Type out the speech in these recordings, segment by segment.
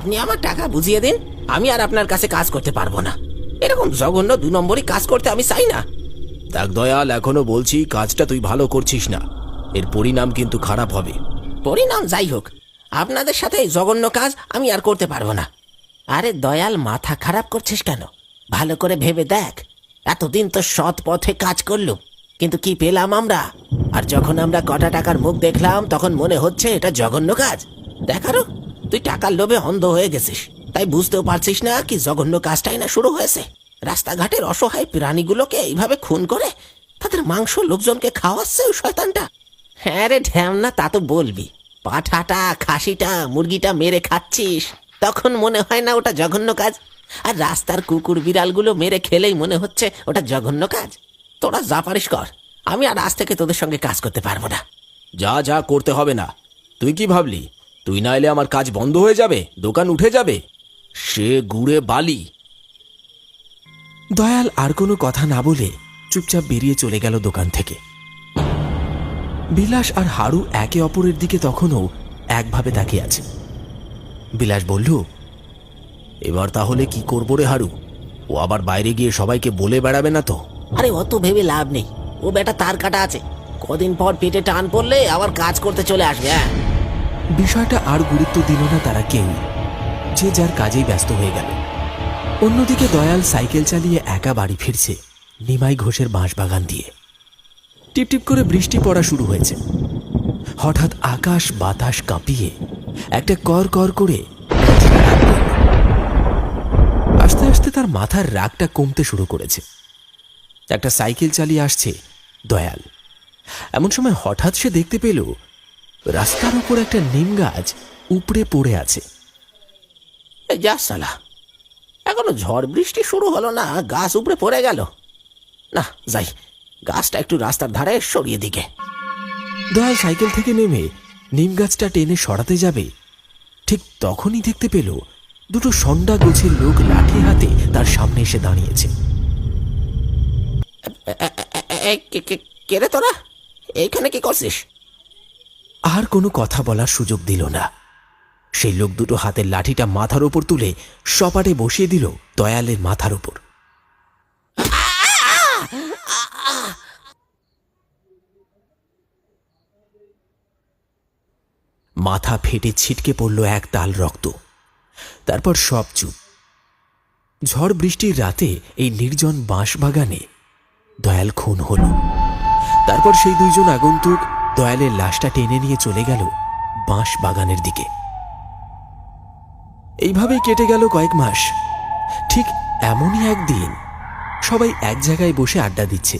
আপনি আমার টাকা বুঝিয়ে দিন আমি আর আপনার কাছে কাজ করতে পারব না। এরকম জঘন্য দু নম্বরই কাজ করতে আমি চাই না। দেখ দয়াল এখনও বলছি কাজটা তুই ভালো করছিস না। এর পরিণাম কিন্তু খারাপ হবে। পরিণাম যাই হোক আপনাদের সাথে এই জঘন্য কাজ আমি আর করতে পারব না। আরে দয়াল মাথা খারাপ করছিস কেন? ভালো করে ভেবে দেখ। এতদিন তো সৎ পথে কাজ করলুম কিন্তু কি পেলাম আমরা? আর যখন আমরা কটা টাকার মুখ দেখলাম তখন মনে হচ্ছে এটা জঘন্য কাজ। দেখারও তুই টাকার লোভে অন্ধ হয়ে গেছিস। তাই বুঝতেও পারছিস না কি জঘন্য কাজটাই না শুরু হয়েছে। রাস্তাঘাটের অসহায় প্রাণীগুলোকে এইভাবে খুন করে তাদের মাংস লোকজনকে খাওয়াচ্ছে ওই শয়তানটা? হ্যাঁ রে ঢ্যামনা, তা তো বলবি। পাঠাটা, খাসিটা, মুরগিটা মেরে খাচ্ছিস, তখন মনে হয় না ওটা জঘন্য কাজ। আর রাস্তার কুকুর বিড়ালগুলো মেরে খেলেই মনে হচ্ছে ওটা জঘন্য কাজ। তোরা যা পারিস কর, আমি আর আজ থেকে তোদের সঙ্গে কাজ করতে পারব না। যা যা করতে হবে না। তুই কি ভাবলি? তুই না এলে আমার কাজ বন্ধ হয়ে যাবে দোকান উঠে যাবে। সে গুড়ে বালি। দয়াল আর কোনো কথা না বলে চুপচাপ বেরিয়ে চলে গেল দোকান থেকে। বিলাস আর হাড়ু একে অপরের দিকে তখনও একভাবে তাকিয়ে আছে। বিলাস বলল এবার তাহলে কি করব রে হারু? ও আবার বাইরে গিয়ে সবাইকে বলে বেড়াবে না তো? আরে অত ভেবে লাভ নেই। ও বেটা তার কাটা আছে। কদিন পর পেটে টান পড়লে আবার কাজ করতে চলে আসবে হ্যাঁ? বিষয়টা আর গুরুত্ব দিল না তারা কেউ। যে যার কাজেই ব্যস্ত হয়ে গেল। অন্যদিকে দয়াল সাইকেল চালিয়ে একা বাড়ি ফিরছে নিমাই ঘোষের বাঁশবাগান দিয়ে। টিপটিপ করে বৃষ্টি পড়া শুরু হয়েছে। হঠাৎ আকাশ বাতাস কাঁপিয়ে একটা কর কর করে। আস্তে আস্তে তার মাথার রাগটা কমতে শুরু করেছে। একটা সাইকেল চালিয়ে আসছে দয়াল। এমন সময় হঠাৎ সে দেখতে পেল রাস্তার উপর একটা নিম গাছ উপড়ে পড়ে আছে। যা সালা এখনও ঝড় বৃষ্টি শুরু হলো না গাছ উপরে পড়ে গেল। না যাই গাছটা একটু রাস্তার ধারে সরিয়ে দিকে। দয়াল সাইকেল থেকে নেমে নিম গাছটা টেনে সরাতে যাবে। ঠিক তখনই দেখতে পেল দুটো সন্ডা গোছের লোক লাঠি হাতে তার সামনে এসে দাঁড়িয়েছে। এই কে- কে- কে রে তোরা? এইখানে কি করছিস? আর কোনো কথা বলার সুযোগ দিল না। সেই লোক দুটো হাতের লাঠিটা মাথার ওপর তুলে সপাটে বসিয়ে দিল দয়ালের মাথার ওপর। মাথা ফেটে ছিটকে পড়ল এক তাল রক্ত। তারপর সব চুপ। ঝড় বৃষ্টির রাতে এই নির্জন বাঁশবাগানে দয়াল খুন হল। তারপর সেই দুইজন আগন্তুক দয়ালের লাশটা টেনে নিয়ে চলে গেল বাঁশ বাগানের দিকে। এইভাবেই কেটে গেল কয়েক মাস। ঠিক এমনই একদিন সবাই এক জায়গায় বসে আড্ডা দিচ্ছে।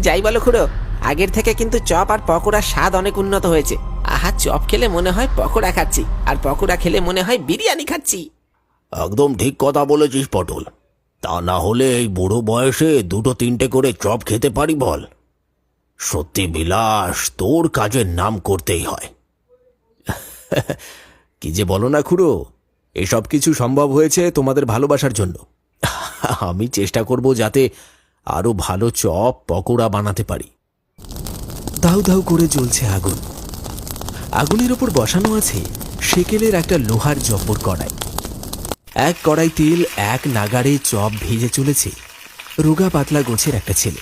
যাই বলো খুড়ো আগের থেকে কিন্তু চপ আর পকোড়ার স্বাদ অনেক উন্নত হয়েছে। আহা চপ খেলে মনে হয় পকোড়া খাচ্ছি আর পকোড়া খেলে মনে হয় বিরিয়ানি খাচ্ছি। একদম ঠিক কথা বলেছিস পটল। তা না হলে এই বুড়ো বয়সে দুটো তিনটে করে চপ খেতে পারি বল। সত্যি বিলাস, তোর কাজের নাম করতেই হয়। কি যে বলো না খুড়ো, এসব কিছু সম্ভব হয়েছে তোমাদের ভালোবাসার জন্য। আমি চেষ্টা করব যাতে আরও ভালো চপ, পকোড়া বানাতে পারি। দাউ দাউ করে জ্বলছে আগুন। আগুনের ওপর বসানো আছে সেকেলের একটা লোহার জব্বর কড়াই। এক কড়াই তেল, এক নাগাড়ে চপ ভেজে চলেছে। রোগা পাতলা গোছের একটা ছেলে।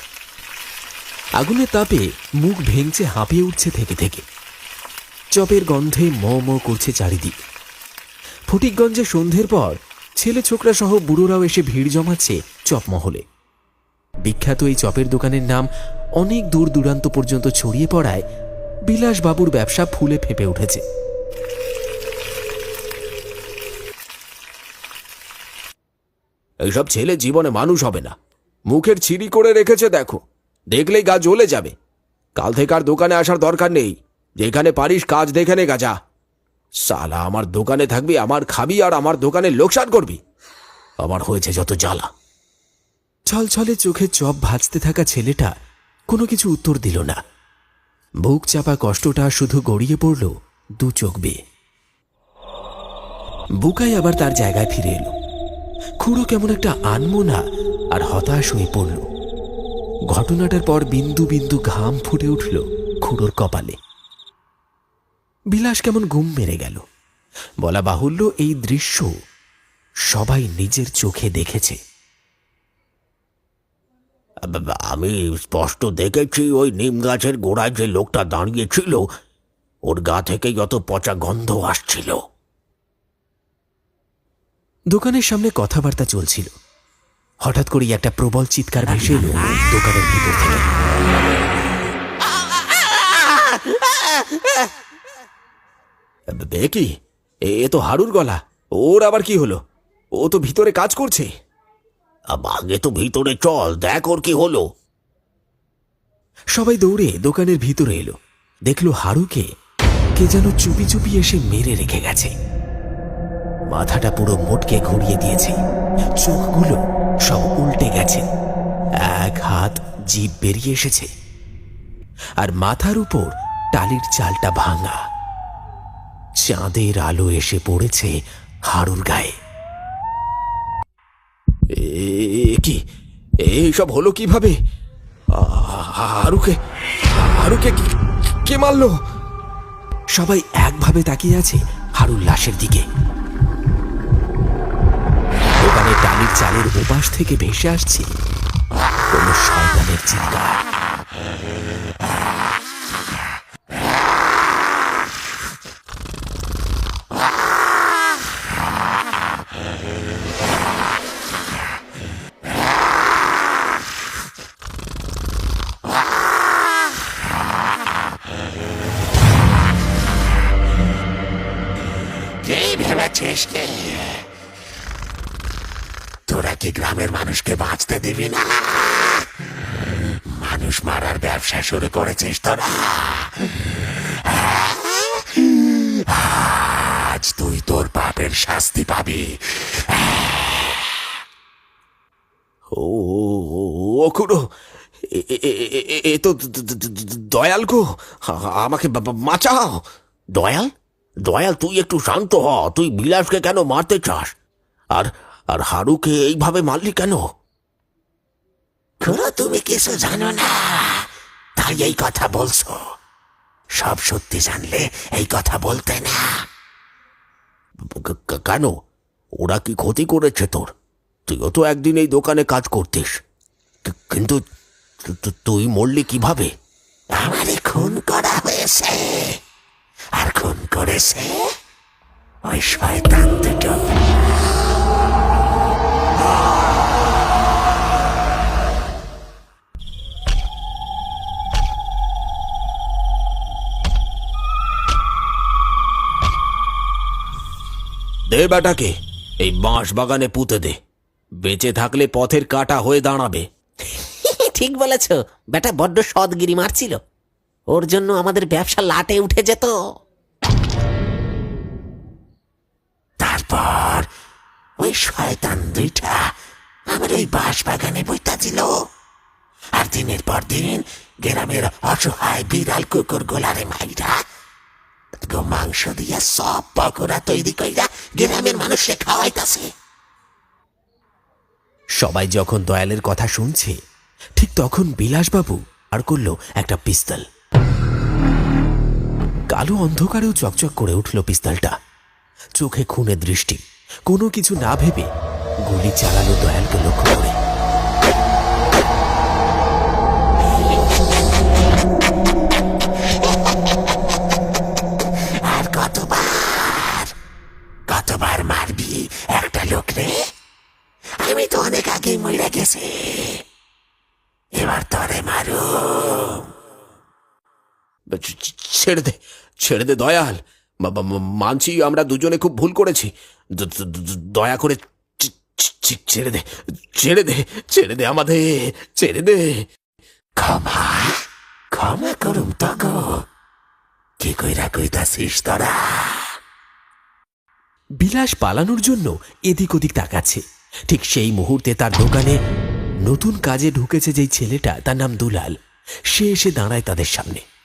আগুনের তাপে মুখ ভেঙচে হাঁপিয়ে উঠছে থেকে থেকে। চপের গন্ধে ম ম করছে চারিদিক। ফটিকগঞ্জে সন্ধ্যের পর ছেলে ছোকরা সহ বুড়োরাও এসে ভিড় জমাচ্ছে চপমহলে বিখ্যাত এই চপের দোকানের নাম অনেক দূর দূরান্ত পর্যন্ত ছড়িয়ে পড়ায় বিলাসবাবুর ব্যবসা ফুলে ফেপে উঠেছে। এইসব ছেলে জীবনে মানুষ হবে না। মুখের ছিরি করে রেখেছে, দেখো। দেখলেই গা জ্বলে যাবে। কাল থেকে আর দোকানে আসার দরকার নেই। যেখানে পারিস কাজ দেখে নে গাজা সালা আমার দোকানে থাকবি, আমার খাবি আর আমার দোকানে লোকসান করবি। আমার হয়েছে যত জ্বালা। ছলছলে চোখে চপ ভাজতে থাকা ছেলেটা কোনো কিছু উত্তর দিল না। বুক চাপা কষ্টটা শুধু গড়িয়ে পড়ল দু চোখ বেয়ে। বুকাই আবার তার জায়গায় ফিরে এলো। খুড়ো কেমন একটা আনমোনা আর হতাশ হয়ে পড়ল। ঘটনাটার পর বিন্দু বিন্দু ঘাম ফুটে উঠল খুড়োর কপালে। বিলাস কেমন ঘুম মেরে গেল। বলা বাহুল্য এই দৃশ্য সবাই নিজের চোখে দেখেছে। আমি স্পষ্ট দেখেছি ওই নিম গাছের গোড়ায় যে লোকটা দাঁড়িয়েছিল ওর গা থেকে যত পচা গন্ধ আসছিল। দোকানের সামনে কথাবার্তা চলছিল। হঠাৎ করেই একটা প্রবল চিৎকার ভেসে এলো দোকানের ভিতর থেকে। এ কি এ তো হাড়ুর গলা। ওর আবার কি হলো? ও তো ভিতরে কাজ করছে। আগে তো ভিতরে চল দেখ ওর কি হলো। সবাই দৌড়ে দোকানের ভিতরে এলো। দেখল হারুকে কে যেন চুপি চুপি এসে মেরে রেখে গেছে। মাথাটা পুরো মোটকে ঘুরিয়ে দিয়েছে। চোখগুলো সব উল্টে গেছে। এক হাত জিভ বেরিয়ে এসেছে। আর মাথার উপর টালির চালটা ভাঙা। চাঁদের আলো এসে পড়েছে হাড়ুর গায়ে। কি? এইসব হলো কীভাবে? কে মারলো? সবাই একভাবে তাকিয়ে আছে হারুর লাশের দিকে। চালের উপাস থেকে ভেসে আসছে। কোনো শয়তানের চিৎকার তোরা কি গ্রামের মানুষকে বাঁচতে দিবি না? মানুষ মারার ব্যবসা শুরু করেছিস তোরা আজ তুই তোর পাপের শাস্তি পাবি। ও খুড়ো এ- তো দয়াল গো আমাকে বাঁচাও। দয়াল? দয়াল তুই একটু শান্ত হ তুই বিলাসকে কেন মারতে চাস? আর আর হারুকে এইভাবে মারলি কেন? তুমি কিছু জানো না। তাই এই কথা বলছো। সব সত্যি জানলে এই কথা বলতে না। কেন? ওরা কি ক্ষতি করেছে তোর? তুইও তো একদিন এই দোকানে কাজ করতিস। কিন্তু তুই মরলি কীভাবে? আমারে খুন করা হয়েছে। আর খুন করেছে ওই শয়তান দুটো। দে বেটাকে এই বাঁশ বাগানে পুঁতে দে। বেঁচে থাকলে পথের কাটা হয়ে দাঁড়াবে। ঠিক বলেছ বেটা বড্ড সদগিরি মারছিল। ওর জন্য আমাদের ব্যবসা লাটে উঠে যেত। তারপর ওই শয়তান দুইটা আমার এই বাঁশ বাগানে বইতা ছিল আর দিনের পর দিন গ্রামের অসহায় বিড়াল কুকুর গোলারে মাইরা মাংস দিয়া সব পকোড়া তৈরি কইরা গ্রামের মানুষকে খাওয়াইতাছে সবাই যখন দয়ালের কথা শুনছে, ঠিক তখন বিলাসবাবু আর করল একটা পিস্তল। কালো অন্ধকারেও চকচক করে উঠল পিস্তলটা। চোখে খুনে দৃষ্টি, কোনো কিছু না ভেবে গুলি চালালো দয়ালকে লক্ষ্য করে। একটা লোক রে। আমি তো অনেক আগেই মরে গেছি। এবার তোরে মারু। ছেড়ে দে ছেড়ে দে দয়াল। মানছি আমরা দুজনে খুব ভুল করেছি। দয়া করে ছেড়ে দে ছেড়ে দে ছেড়ে দে আমাদের ছেড়ে দে। ক্ষমা ক্ষমা করুম তক কি কইরা কইতাছিস তোরা? বিলাস পালানোর জন্য এদিক ওদিক তাকাচ্ছে। ঠিক সেই মুহূর্তে তার দোকানে নতুন কাজে ঢুকেছে যেই ছেলেটা, তার নাম দুলাল। সে এসে দাঁড়ায় তাদের সামনে।